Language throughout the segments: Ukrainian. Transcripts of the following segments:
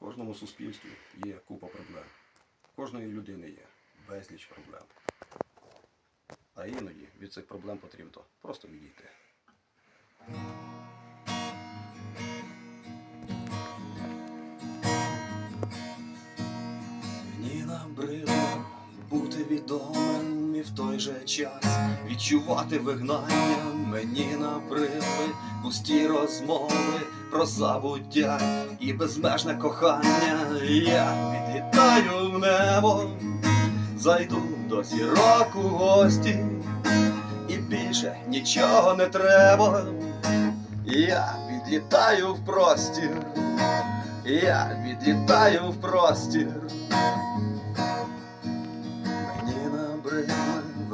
кожному суспільстві є купа проблем. В кожної людини є безліч проблем. А іноді від цих проблем потрібно просто відійти. Мені набридло бути відомим і в той же час відчувати вигнання. Мені набридли пусті розмови про забуття і безмежне кохання. Я відлітаю в небо, зайду до зірок у гості, і більше нічого не треба. Я відлітаю в простір. Я відлітаю в простір.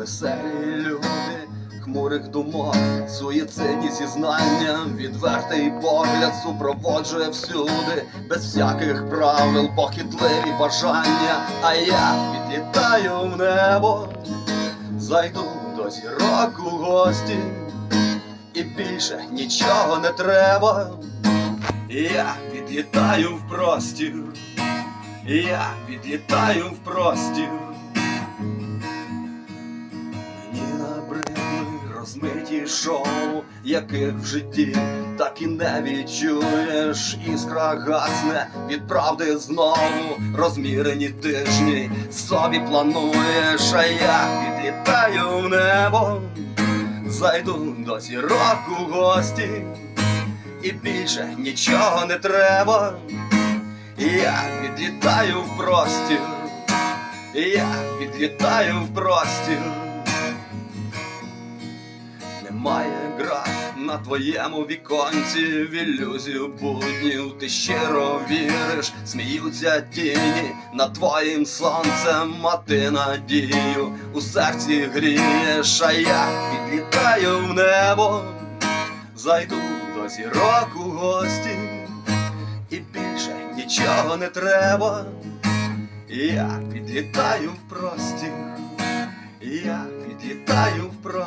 Веселі люди, хмурих думок, суїцидні зізнання, відвертий погляд супроводжує всюди, без всяких правил, похитливі бажання, а я відлітаю в небо, зайду до зірок у гості, і більше нічого не треба. Я відлітаю в простір, я відлітаю в простір. Набридли розмиті шоу, яких в житті так і не відчуєш. Іскра гасне від правди знову, розмірені тижні собі плануєш, а я відлітаю в небо, зайду до зірок у гості і більше нічого не треба. Я відлітаю в простір, я відлітаю в простір. Твоєму віконці, в ілюзію буднів ти щиро віриш, сміються тіні над твоїм сонцем, а ти надію у серці грієш, а я відлітаю в небо зайду до зірок у гості, і більше нічого не треба. Я підлітаю в простір, я підлітаю в простір,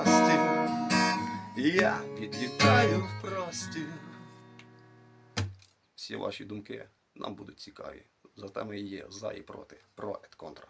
я підлітаю в простір. Всі ваші думки нам будуть цікаві. Зате ми є за і проти. Про et контра.